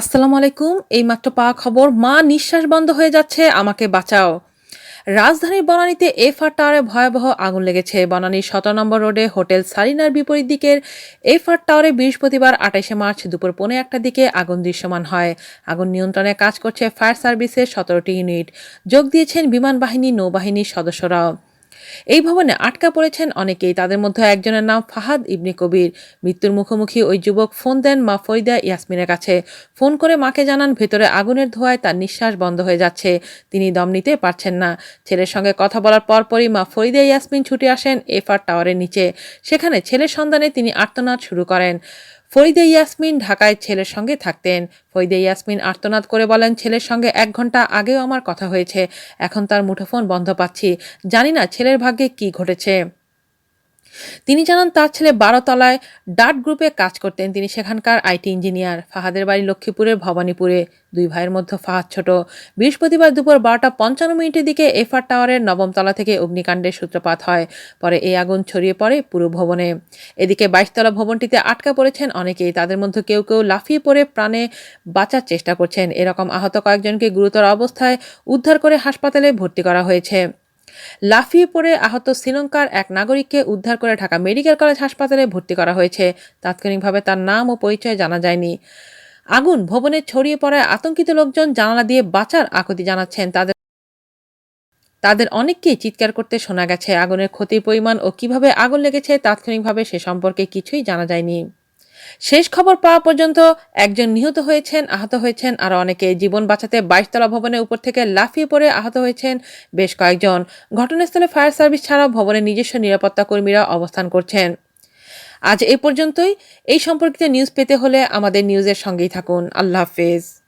আসসালামু আলাইকুম এই মাত্র পাওয়া খবর, মা নিঃশ্বাস বন্ধ হয়ে যাচ্ছে, আমাকে বাঁচাও। রাজধানীর বনানীতে এফআর টাওয়ারে ভয়াবহ আগুন লেগেছে। বনানীর সতেরো নম্বর রোডে হোটেল সারিনার বিপরীত দিকের এফআর টাওয়ারে বৃহস্পতিবার আঠাইশে মার্চ দুপুর পৌনে একটার দিকে আগুন দৃশ্যমান হয়। আগুন নিয়ন্ত্রণে কাজ করছে ফায়ার সার্ভিসের সতেরোটি ইউনিট। যোগ দিয়েছেন বিমান বাহিনী নৌবাহিনীর সদস্যরাও। এই ভবনে আটকা পড়েছেন অনেকেই। তাদের মধ্যে একজনের নাম ফাহাদ ইবনে কবির। মৃত্যুর মুখোমুখি ওই যুবক ফোন দেন মা ফরিদা ইয়াসমিনের কাছে। ফোন করে মাকে জানান ভেতরে আগুনের ধোঁয়ায় তার নিঃশ্বাস বন্ধ হয়ে যাচ্ছে। তিনি দম নিতে পারছেন না। ছেলের সঙ্গে কথা বলার পরপরই মা ফরিদা ইয়াসমিন ছুটে আসেন এফআর টাওয়ারের নিচে। সেখানে ছেলের সন্ধানে তিনি আর্তনাদ শুরু করেন। ফরিদে ইয়াসমিন ঢাকায় ছেলের সঙ্গে থাকতেন। ফরিদে ইয়াসমিন আর্তনাদ করে বলেন, ছেলের সঙ্গে এক ঘণ্টা আগেও আমার কথা হয়েছে। এখন তার মুঠোফোন বন্ধ পাচ্ছি। জানি না ছেলের ভাগ্যে কি ঘটেছে। তিনি জানান, তার ছেলে বারোতলায় ডাট গ্রুপে কাজ করতেন। তিনি সেখানকার আইটি ইঞ্জিনিয়ার। ফাহাদের বাড়ি লক্ষ্মীপুরের ভবানীপুরে। দুই ভাইয়ের মধ্যে ফাহাদ ছোট। বৃহস্পতিবার দুপুর বারোটা পঞ্চান্ন মিনিটের দিকে এফআর টাওয়ারের নবম তলা থেকে অগ্নিকাণ্ডের সূত্রপাত হয়। পরে এই আগুন ছড়িয়ে পড়ে পুরো ভবনে। এদিকে বাইশতলা ভবনটিতে আটকা পড়েছেন অনেকেই। তাদের মধ্যে কেউ কেউ লাফিয়ে পড়ে প্রাণে বাঁচার চেষ্টা করছেন। এরকম আহত কয়েকজনকে গুরুতর অবস্থায় উদ্ধার করে হাসপাতালে ভর্তি করা হয়েছে। লাফিয়ে পড়ে আহত শ্রীলঙ্কার এক নাগরিককে উদ্ধার করে ঢাকা মেডিকেল কলেজ হাসপাতালে ভর্তি করা হয়েছে। তাৎক্ষণিকভাবে তার নাম ও পরিচয় জানা যায়নি। আগুন ভবনে ছড়িয়ে পড়ায় আতঙ্কিত লোকজন জানালা দিয়ে বাঁচার আকুতি জানাচ্ছেন তাদের। তাদের অনেককেই চিৎকার করতে শোনা গেছে। আগুনের ক্ষতির পরিমাণ ও কীভাবে আগুন লেগেছে তাৎক্ষণিকভাবে সে সম্পর্কে কিছুই জানা যায়নি। শেষ খবর পাওয়া পর্যন্ত একজন নিহত হয়েছেন, আহত হয়েছেন, আর অনেকে। জীবন বাঁচাতে বাইশতলা ভবনের উপর থেকে লাফিয়ে পড়ে আহত হয়েছেন বেশ কয়েকজন। ঘটনাস্থলে ফায়ার সার্ভিস ছাড়াও ভবনের নিজস্ব নিরাপত্তা কর্মীরা অবস্থান করছেন। আজ এ পর্যন্তই। এই সম্পর্কিত নিউজ পেতে হলে আমাদের নিউজের সঙ্গেই থাকুন। আল্লাহ হাফেজ।